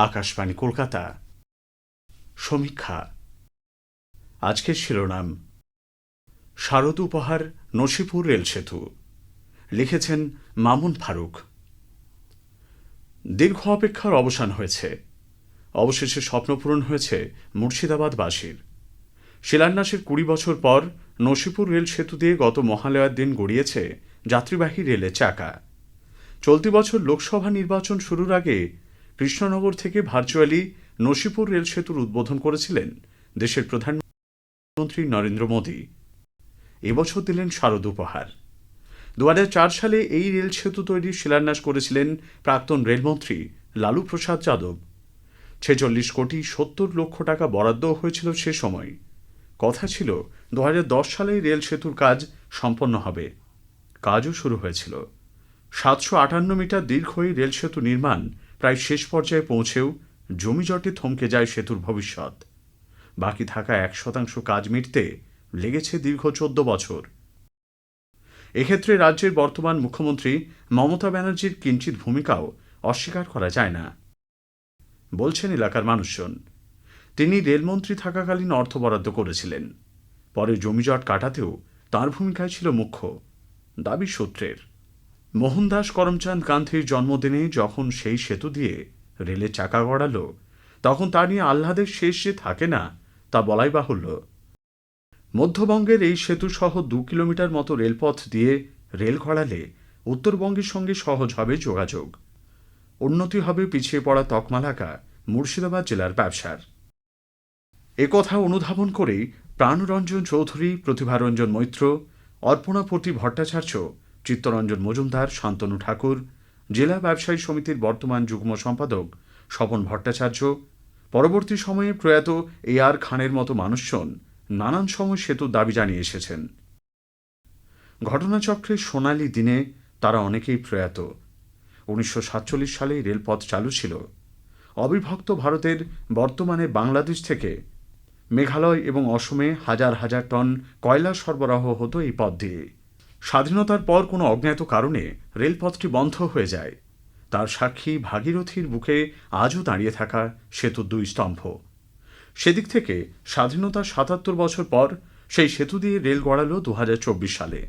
আকাশবাণী, কলকাতা। সমীক্ষা। আজকের শিরোনাম, শারদ উপহার, নসিপুর রেল সেতু। লিখেছেন মামুন ফারুক। দীর্ঘ অপেক্ষার অবসান হয়েছে। অবশেষে স্বপ্নপূরণ হয়েছে মুর্শিদাবাদবাসীর। শিলান্যাসের কুড়ি বছর পর নসিপুর রেল সেতু দিয়ে গত মহালয়ার দিন গড়িয়েছে যাত্রীবাহী রেলের চাকা। চলতি বছর লোকসভা নির্বাচন শুরুর আগে কৃষ্ণনগর থেকে ভার্চুয়ালি নসিপুর রেল সেতুর উদ্বোধন করেছিলেন দেশের প্রধানমন্ত্রী নরেন্দ্র মোদী। এবছর দিলেন শারদ উপহার। দু হাজার চার সালে এই রেল সেতু তৈরির শিলান্যাস করেছিলেন প্রাক্তন রেলমন্ত্রী লালু প্রসাদ যাদব। ছেচল্লিশ কোটি সত্তর লক্ষ টাকা বরাদ্দ হয়েছিল সে সময়। কথা ছিল দু সালে রেল সেতুর কাজ সম্পন্ন হবে। কাজও শুরু হয়েছিল। সাতশো আটান্ন মিটার দীর্ঘ এই রেল সেতু নির্মাণ প্রায় শেষ পর্যায়ে পৌঁছেও জমিজটে থমকে যায় সেতুর ভবিষ্যৎ। বাকি থাকা এক শতাংশ কাজ মিটতে লেগেছে দীর্ঘ চোদ্দ বছর। এক্ষেত্রে রাজ্যের বর্তমান মুখ্যমন্ত্রী মমতা ব্যানার্জির কিঞ্চিত ভূমিকাও অস্বীকার করা যায় না। বলছেন এলাকার মানুষজন, তিনি রেলমন্ত্রী থাকাকালীন অর্থ বরাদ্দ করেছিলেন। পরে জমিজট কাটাতেও তার ভূমিকায় ছিল মুখ্য, দাবি সূত্রের। মোহনদাস করমচাঁদ গান্ধীর জন্মদিনে যখন সেই সেতু দিয়ে রেলের চাকা গড়াল, তখন তা নিয়ে আহ্লাদের শেষ যে থাকে না, তা বলাই বাহুল্য। মধ্যবঙ্গের এই সেতু সহ দু কিলোমিটার মতো রেলপথ দিয়ে রেল গড়ালে উত্তরবঙ্গের সঙ্গে সহজ হবে যোগাযোগ। উন্নতি হবে পিছিয়ে পড়া তকমালাকা, মুর্শিদাবাদ জেলার ব্যবসার। একথা অনুধাবন করেই প্রাণরঞ্জন চৌধুরী, প্রতিভারঞ্জন মৈত্র অর্পণাপতি ভট্টাচার্য চিত্তরঞ্জন মজুমদার, শান্তনু ঠাকুর, জেলা ব্যবসায়ী সমিতির বর্তমান যুগ্ম সম্পাদক স্বপন ভট্টাচার্য। পরবর্তী সময়ে প্রয়াত এ আর খানের মতো মানুষজন নানান সময় সেতুর দাবি জানিয়ে এসেছেন। ঘটনাচক্রের সোনালি দিনে তারা অনেকেই প্রয়াত। উনিশশো সাতচল্লিশ সালে রেলপথ চালু ছিল। অবিভক্ত ভারতের বর্তমানে বাংলাদেশ থেকে মেঘালয় এবং অসমে হাজার হাজার টন কয়লা সরবরাহ হতো এই পথ দিয়ে। স্বাধীনতার পর কোনো অজ্ঞাত কারণে রেলপথটি বন্ধ হয়ে যায়। তার সাক্ষী ভাগীরথীর বুকে আজও দাঁড়িয়ে থাকা সেতুর দুই স্তম্ভ। সেদিক থেকে স্বাধীনতার সাতাত্তর বছর পর সেই সেতু দিয়ে রেল গড়ালো দু হাজার চব্বিশ সালে।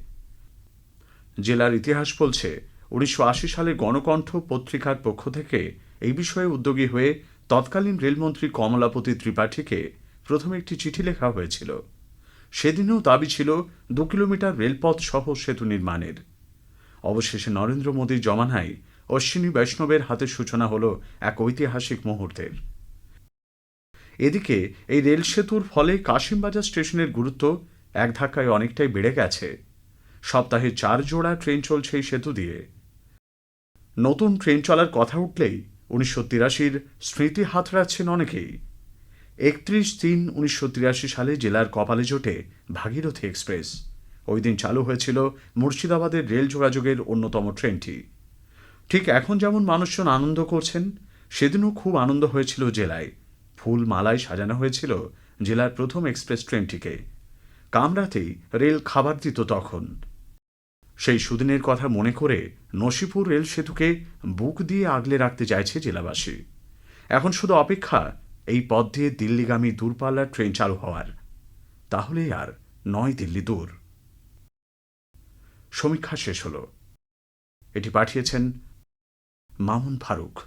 জেলার ইতিহাস বলছে, উনিশশো আশি সালে গণকণ্ঠ পত্রিকার পক্ষ থেকে এই বিষয়ে উদ্যোগী হয়ে তৎকালীন রেলমন্ত্রী কমলাপতি ত্রিপাঠীকে প্রথমে একটি চিঠি লেখা হয়েছিল। সেদিনও দাবি ছিল দু কিলোমিটার রেলপথ সহ সেতু নির্মাণের। অবশেষে নরেন্দ্র মোদীর জমানায় অশ্বিনী বৈষ্ণবের হাতে সূচনা হল এক ঐতিহাসিক মুহূর্তের। এদিকে এই রেল সেতুর ফলে কাশিমবাজার স্টেশনের গুরুত্ব এক ধাক্কায় অনেকটাই বেড়ে গেছে। সপ্তাহে চার জোড়া ট্রেন চলছে এই সেতু দিয়ে। নতুন ট্রেন চলার কথা উঠলেই উনিশশো তিরাশির স্মৃতি হাতড়াচ্ছেন অনেকেই। একত্রিশ তিন উনিশশো সালে জেলার কপালে জোটে ভাগীরথী এক্সপ্রেস। ওই দিন চালু হয়েছিল মুর্শিদাবাদের রেল যোগাযোগের অন্যতম ট্রেনটি। ঠিক এখন যেমন মানুষজন আনন্দ করছেন, সেদিনও খুব আনন্দ হয়েছিল জেলায়। ফুল মালায় সাজানো হয়েছিল জেলার প্রথম এক্সপ্রেস ট্রেনটিকে। কামরাতেই রেল খাবার দিত তখন। সেই সুদিনের কথা মনে করে নসিপুর রেল সেতুকে বুক দিয়ে আগলে রাখতে চাইছে জেলাবাসী। এখন শুধু অপেক্ষা এই পথ দিয়ে দিল্লিগামী দূরপাল্লার ট্রেন চালু হওয়ার। তাহলে আর নয় দিল্লি দূর। সমীক্ষা শেষ হল। এটি পাঠিয়েছেন মামুন ফারুক।